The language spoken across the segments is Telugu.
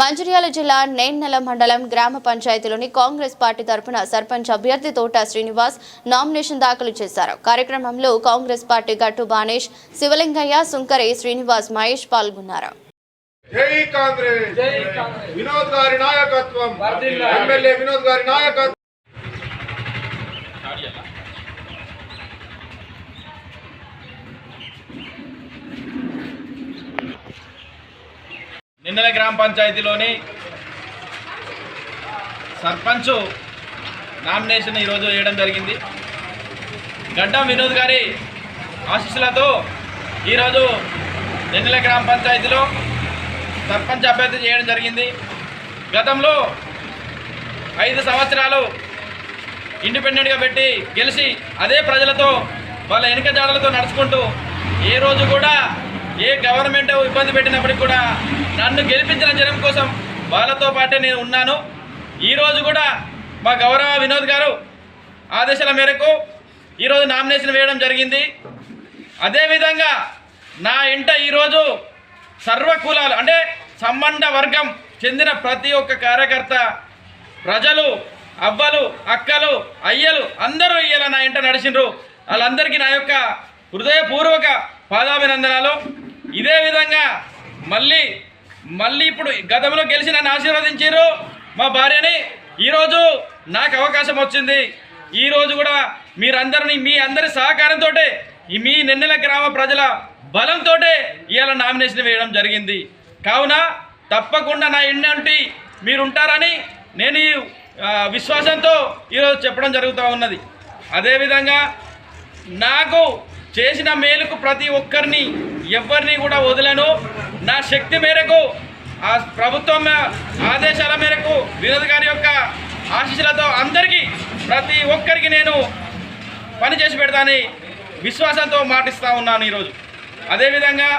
మంచిర్యాల జిల్లా నేన్నెల మండలం గ్రామ పంచాయతీలోని కాంగ్రెస్ పార్టీ తరఫున సర్పంచ్ అభ్యర్థి తోట శ్రీనివాస్ నామినేషన్ దాఖలు చేశారు. కార్యక్రమంలో కాంగ్రెస్ పార్టీ గట్టు బానేష్ శివలింగయ్య సుంకరే శ్రీనివాస్ మహేష్ పాల్గొన్నారు. జై కాంగ్రెస్. జై కాంగ్రెస్. వినోద్ గారి నాయకత్వం. వర్ధిల్లాలి. ఎమ్మెల్యే వినోద్ గారి నాయకత్వం. నిన్నల గ్రామ పంచాయతీలోని సర్పంచ్ నామినేషన్ ఈరోజు వేయడం జరిగింది. గడ్డం వినోద్ గారి ఆశీస్సులతో ఈరోజు నిన్నల గ్రామ పంచాయతీలో సర్పంచ్ అభ్యర్థి చేయడం జరిగింది. గతంలో ఐదు సంవత్సరాలు ఇండిపెండెంట్గా పెట్టి గెలిచి అదే ప్రజలతో వాళ్ళ వెనుక జాడలతో నడుచుకుంటూ ఏ రోజు కూడా ఏ గవర్నమెంట్ ఇబ్బంది పెట్టినప్పటికి కూడా నన్ను గెలిపించిన జనం కోసం వాళ్ళతో పాటే నేను ఉన్నాను. ఈరోజు కూడా మా గౌరవ వినోద్ గారు ఆదేశాల మేరకు ఈరోజు నామినేషన్ వేయడం జరిగింది. అదేవిధంగా నా ఇంట ఈరోజు సర్వకులాలు అంటే సంబంధ వర్గం చెందిన ప్రతి ఒక్క కార్యకర్త ప్రజలు అవ్వలు అక్కలు అయ్యలు అందరూ ఇయ్యాల నా ఇంట నడిచిండ్రు. వాళ్ళందరికీ నా యొక్క హృదయపూర్వక పాదాభినందనాలు. ఇదే విధంగా మళ్ళీ మళ్ళీ ఇప్పుడు గతంలో గెలిచి నన్ను ఆశీర్వదించారు మా భార్యని ఈరోజు నాకు అవకాశం వచ్చింది. ఈరోజు కూడా మీరందరినీ మీ అందరి సహకారంతో మీ నిన్నెల గ్రామ ప్రజల బలంతో ఇవాళ నామినేషన్ వేయడం జరిగింది. కావున తప్పకుండా నా ఎన్నంటి మీరు ఉంటారని నేను ఈ విశ్వాసంతో ఈరోజు చెప్పడం జరుగుతూ ఉన్నది. అదేవిధంగా నాకు చేసిన మేలుకు ప్రతి ఒక్కరిని ఎవరిని కూడా వదలను. నా శక్తి మేరకు ఆ ప్రభుత్వం ఆదేశాల మేరకు వినోద్ గారి యొక్క ఆశీస్సులతో అందరికీ ప్రతి ఒక్కరికి నేను పని చేసి పెడతానని విశ్వాసంతో మాటిస్తూ ఉన్నాను ఈరోజు. అదేవిధంగా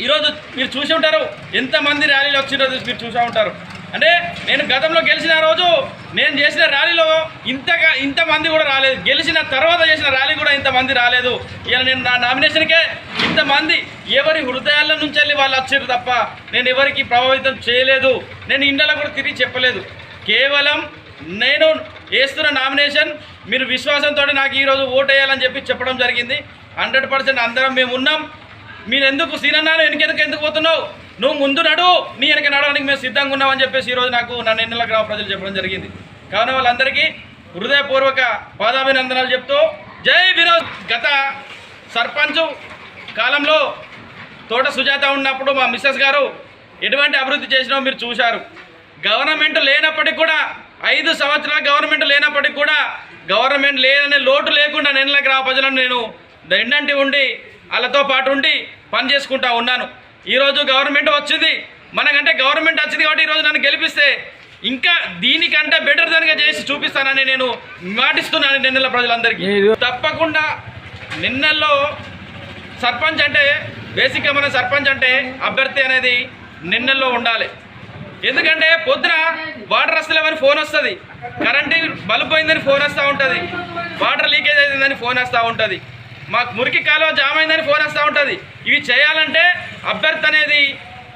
ఈరోజు మీరు చూసి ఉంటారు ఎంతమంది ర్యాలీలు వచ్చిన రోజు మీరు చూసా ఉంటారు. అంటే నేను గతంలో గెలిచిన రోజు నేను చేసిన ర్యాలీలో ఇంతగా ఇంతమంది కూడా రాలేదు. గెలిచిన తర్వాత చేసిన ర్యాలీ కూడా ఇంతమంది రాలేదు. ఇలా నేను నా నామినేషన్కే ఇంతమంది ఎవరి హృదయాల నుంచి వెళ్ళి వాళ్ళు వచ్చారు తప్ప నేను ఎవరికి ప్రభావితం చేయలేదు. నేను ఇండలో కూడా తిరిగి చెప్పలేదు. కేవలం నేను వేస్తున్న నామినేషన్ మీరు విశ్వాసంతో నాకు ఈరోజు ఓటు వేయాలని చెప్పి చెప్పడం జరిగింది. హండ్రెడ్ పర్సెంట్ అందరం మేము ఉన్నాం. మీరు ఎందుకు సీనన్నాను వెనకెందుకు ఎందుకు పోతున్నావు? నువ్వు ముందు నడు నీ వెనక నడవడానికి మేము సిద్ధంగా ఉన్నామని చెప్పేసి ఈరోజు నాకు నన్ను ఎన్నెల గ్రామ ప్రజలు చెప్పడం జరిగింది. కావున వాళ్ళందరికీ హృదయపూర్వక పాదాభినందనాలు చెప్తూ జై వినోద్. గత సర్పంచ్ కాలంలో తోట సుజాత ఉన్నప్పుడు మా మిస్సెస్ గారు ఎటువంటి అభివృద్ధి చేసినామో మీరు చూశారు. గవర్నమెంట్ లేనప్పటికి కూడా ఐదు సంవత్సరాల గవర్నమెంట్ లేనప్పటికి కూడా గవర్నమెంట్ లేదనే లోటు లేకుండా నెన్నెల గ్రామ ప్రజలను నేను దండంటి ఉండి వాళ్ళతో పాటు ఉండి పని చేసుకుంటా ఉన్నాను. ఈరోజు గవర్నమెంట్ వచ్చింది. మనకంటే గవర్నమెంట్ వచ్చింది కాబట్టి ఈరోజు నన్ను గెలిపిస్తే ఇంకా దీనికంటే బెటర్ దానిగా చేసి చూపిస్తానని నేను మాటిస్తున్నాను నిన్నెల ప్రజలందరికీ. తప్పకుండా నిన్నల్లో సర్పంచ్ అంటే బేసిక్గా మన సర్పంచ్ అంటే అభ్యర్థి అనేది నిన్నల్లో ఉండాలి. ఎందుకంటే పొద్దున వాటర్ వస్తలేమని ఫోన్ వస్తుంది. కరెంట్ బల్బ్ పోయిందని ఫోన్ వస్తూ ఉంటుంది. వాటర్ లీకేజ్ అయిందని ఫోన్ వస్తూ ఉంటుంది. మాకు మురికి కాలువ జామ్ అయిందని ఫోన్ వస్తూ ఉంటుంది. ఇవి చేయాలంటే అభ్యర్థి అనేది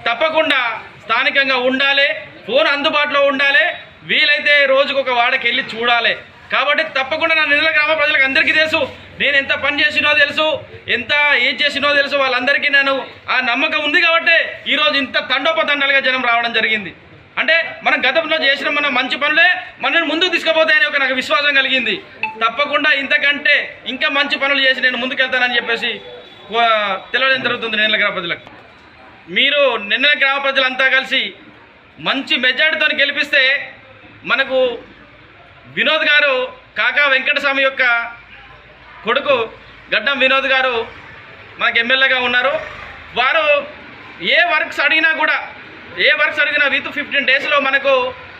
తప్పకుండా స్థానికంగా ఉండాలి ఫోన్ అందుబాటులో ఉండాలి వీలైతే రోజుకు ఒక వాడకి వెళ్ళి చూడాలి. కాబట్టి తప్పకుండా నా నిన్న గ్రామ ప్రజలకు అందరికీ తెలుసు నేను ఎంత పని చేసినో తెలుసు ఎంత ఏం చేసినో తెలుసు వాళ్ళందరికీ నేను ఆ నమ్మకం ఉంది కాబట్టి ఈరోజు ఇంత తండోపతండాలుగా జనం రావడం జరిగింది. అంటే మనం గతంలో చేసిన మన మంచి పనులే మనల్ని ముందుకు తీసుకుపోతాయని ఒక నాకు విశ్వాసం కలిగింది. తప్పకుండా ఇంతకంటే ఇంకా మంచి పనులు చేసి నేను ముందుకెళ్తానని చెప్పేసి తెలవడం జరుగుతుంది నిన్న గ్రామ ప్రజలకు. మీరు నిన్న గ్రామ ప్రజలంతా కలిసి మంచి మెజార్టీతో గెలిపిస్తే మనకు వినోద్ గారు కాకా వెంకటస్వామి యొక్క కొడుకు గడ్డం వినోద్ గారు మనకు ఎమ్మెల్యేగా ఉన్నారు. వారు ఏ వర్క్స్ అడిగినా కూడా ఏ వర్క్స్ అడిగినా విత్ ఫిఫ్టీన్ డేస్లో మనకు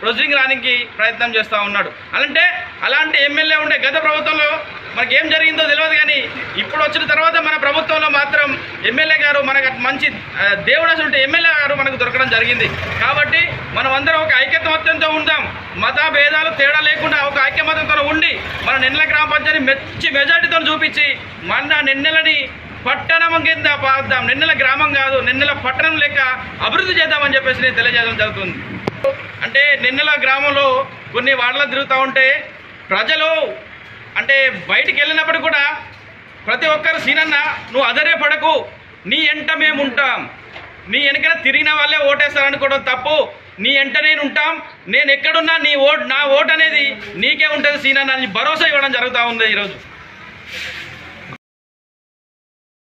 ప్రొసీడింగ్ రానికి ప్రయత్నం చేస్తూ ఉన్నాడు. అలాంటే అలాంటి ఎమ్మెల్యే ఉండే గత ప్రభుత్వంలో మనకి ఏం జరిగిందో తెలియదు కానీ ఇప్పుడు వచ్చిన తర్వాత మన ప్రభుత్వంలో మాత్రం ఎమ్మెల్యే గారు మనకు మంచి దేవుడు అసలు ఎమ్మెల్యే గారు మనకు దొరకడం జరిగింది. కాబట్టి మనం అందరం ఒక ఐక్యమత్యంతో ఉందాం. మత భేదాలు తేడా లేకుండా ఒక ఐక్యమత్యంతో ఉండి మన నిన్నెల గ్రామ పంచాయతీ మెచ్చి మెజార్టీతో చూపించి మన నిన్నెలని పట్టణం కింద పాద్దాం నిన్నెల గ్రామం కాదు నిన్నెల పట్టణం లెక్క అభివృద్ధి చేద్దామని చెప్పేసి నేను తెలియజేయడం జరుగుతుంది. అంటే నిన్నెల గ్రామంలో కొన్ని వాడలు తిరుగుతూ ఉంటే ప్రజలు అంటే బయటికి వెళ్ళినప్పుడు కూడా ప్రతి ఒక్కరు సీనన్న నువ్వు అదరే పడకు నీ ఎంట మేము ఉంటాం. నీ వెనకన తిరిగిన వాళ్ళే ఓటేస్తారనుకోవడం తప్పు. నీ ఎంట నేను ఉంటాం నేను ఎక్కడున్నా నీ ఓట్ నా ఓట్ అనేది నీకే ఉంటుంది సీనన్న అని భరోసా ఇవ్వడం జరుగుతూ ఉంది ఈరోజు.